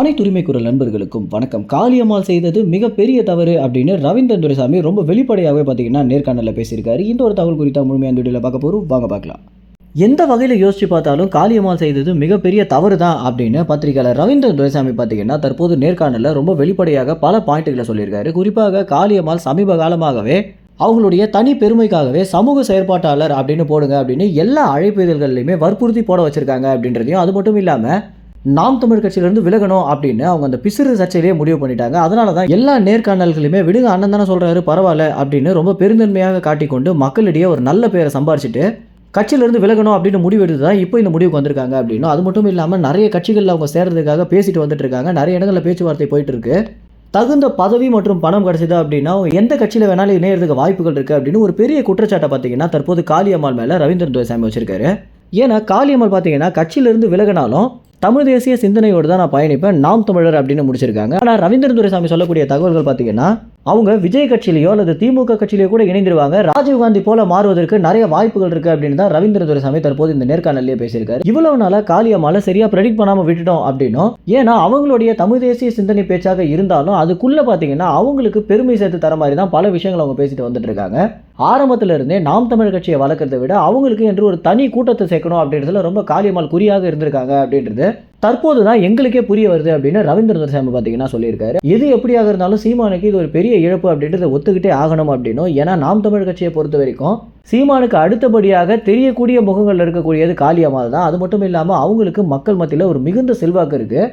அனைத்து உரிமை குரல் நண்பர்களுக்கும் வணக்கம். காளியம்மாள் செய்தது மிகப்பெரிய தவறு அப்படின்னு ரவீந்திரன் துரைசாமி ரொம்ப வெளிப்படையாகவே பார்த்தீங்கன்னா நேர்காணலில் பேசியிருக்காரு. இந்த ஒரு தகவல் குறித்த முழுமையான வீடியோவில் பார்க்க போகிறோம் வாங்க பார்க்கலாம். எந்த வகையில் யோசிச்சு பார்த்தாலும் காளியம்மாள் செய்தது மிகப்பெரிய தவறு தான் அப்படின்னு பத்திரிகையாளர் ரவீந்திரன் துரைசாமி பார்த்தீங்கன்னா தற்போது நேர்காணலில் ரொம்ப வெளிப்படையாக பல பாயிண்ட்டுகளை சொல்லியிருக்காரு. குறிப்பாக காளியம்மாள் சமீப காலமாகவே அவங்களுடைய தனி பெருமைக்காகவே சமூக செயற்பாட்டாளர் அப்படின்னு போடுங்க அப்படின்னு எல்லா அழைப்பிதழ்கள்லையுமே வற்புறுத்தி போட வச்சுருக்காங்க அப்படின்றதையும் அது மட்டும் இல்லாமல் நாம் தமிழ் கட்சியிலேருந்து விலகணும் அப்படின்னு அவங்க அந்த பிசிறு சர்ச்சையிலேயே முடிவு பண்ணிட்டாங்க. அதனால தான் எல்லா நேர்காணல்களையுமே விடுங்க அண்ணன் தானே சொல்கிறாரு பரவாயில்ல அப்படின்னு ரொம்ப பெருந்தன்மையாக காட்டிக்கொண்டு மக்களிடையே ஒரு நல்ல பேரை சம்பாரிச்சிட்டு கட்சியிலேருந்து விலகணும் அப்படின்னு முடிவு எடுத்து தான் இப்போ இந்த முடிவுக்கு வந்திருக்காங்க அப்படின்னும் அது மட்டும் இல்லாமல் நிறைய கட்சிகளில் அவங்க சேர்றதுக்காக பேசிட்டு வந்துட்டு இருக்காங்க. நிறைய இடங்களில் பேச்சுவார்த்தை போயிட்டு இருக்கு. தகுந்த பதவி மற்றும் பணம் கிடைச்சது அப்படின்னா எந்த கட்சியில் வேணாலும் இணையறதுக்கு வாய்ப்புகள் இருக்குது அப்படின்னு ஒரு பெரிய குற்றச்சாட்டை பார்த்தீங்கன்னா தற்போது காளியம்மாள் மேலே ரவீந்திரன் துரைசாமி வச்சிருக்காரு. ஏன்னா காளியம்மாள் பார்த்தீங்கன்னா கட்சியிலிருந்து விலகினாலும் தமிழ் தேசிய சிந்தனையோடு தான் நான் பயணிப்பேன். நாம் தமிழர் அப்படின்னு முடிச்சிருக்காங்க. ஆனால் ரவீந்திர துரைசாமி சொல்லக்கூடிய தகவல்கள் பார்த்தீங்கன்னா அவங்க விஜய் கட்சியிலையோ அல்லது திமுக கட்சியிலையோ கூட இணைந்திருவாங்க. ராஜீவ்காந்தி போல மாறுவதற்கு நிறைய வாய்ப்புகள் இருக்கு அப்படின்னு தான் ரவீந்திர துரைசாமி தற்போது இந்த நேர்காணலே பேசியிருக்காரு. இவ்வளவு நாளா காளியம்மால சரியா ப்ரெடிக்ட் பண்ணாம விட்டுட்டோம் அப்படின்னும் ஏன்னா அவங்களுடைய தமிழ் தேசிய சிந்தனை பேச்சாக இருந்தாலும் அதுக்குள்ள பாத்தீங்கன்னா அவங்களுக்கு பெருமை சேர்த்து தர மாதிரி தான் பல விஷயங்கள் அவங்க பேசிட்டு வந்துட்டு இருக்காங்க. ஆரம்பத்தில் இருந்தே நாம் தமிழ் கட்சியை வளர்க்கறதை விட அவங்களுக்கு என்று ஒரு தனி கூட்டத்தை சேர்க்கணும் அப்படின்றதுல ரொம்ப காளியம்மாள் குறியாக இருந்திருக்காங்க அப்படின்றது தற்போது தான் எங்களுக்கே புரிய வருது அப்படின்னு ரவீந்திரநாத் சாமி பார்த்தீங்கன்னா சொல்லியிருக்காரு. எது எப்படியாக இருந்தாலும் சீமானுக்கு இது ஒரு பெரிய இழப்பு அப்படின்றத ஒத்துக்கிட்டே ஆகணும் அப்படின்னும். ஏன்னா நாம் தமிழ் கட்சியை பொறுத்த வரைக்கும் சீமானுக்கு அடுத்தபடியாக தெரியக்கூடிய முகங்கள் இருக்கக்கூடியது காளியம்மாள் தான். அது மட்டும் இல்லாமல் அவங்களுக்கு மக்கள் மத்தியில் ஒரு மிகுந்த செல்வாக்கு இருக்குது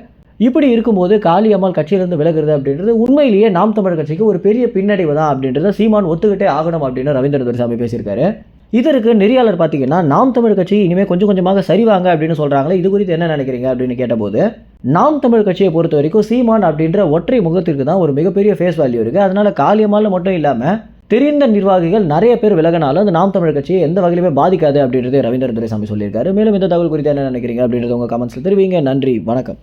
இப்படி இருக்கும்போது காளியம்மாள் கட்சியிலிருந்து விலகுறது அப்படின்றது உண்மையிலேயே நாம் தமிழர் கட்சிக்கு ஒரு பெரிய பின்னடைவு தான் அப்படின்றத சீமான் ஒத்துக்கிட்டே ஆகணும் அப்படின்னு ரவீந்திர துரைசாமி பேசியிருக்காரு. இதற்கு நெறியாளர் பார்த்தீங்கன்னா நாம் தமிழ் கட்சி இனிமேல் கொஞ்சம் கொஞ்சமாக சரிவாங்க அப்படின்னு சொல்கிறாங்களே இது குறித்து என்ன நினைக்கிறீங்க அப்படின்னு கேட்டபோது நாம் தமிழ் கட்சியை பொறுத்த வரைக்கும் சீமான் அப்படின்ற ஒற்றை முகத்திற்கு தான் ஒரு மிகப்பெரிய ஃபேஸ் வேல்யூ இருக்குது அதனால் காலியமால மட்டும் இல்லாமல் தெரிந்த நிர்வாகிகள் நிறைய பேர் விலகினாலும் அந்த நாம் தமிழ் கட்சியை எந்த வகையிலுமே பாதிக்காது அப்படின்றது ரவீந்திர துரைசாமி சொல்லியிருக்காரு. மேலும் இந்த தகவல் குறித்து என்ன நினைக்கிறீங்க அப்படின்றது உங்கள் கமெண்ட்ஸில் தெரிவிங்க. நன்றி வணக்கம்.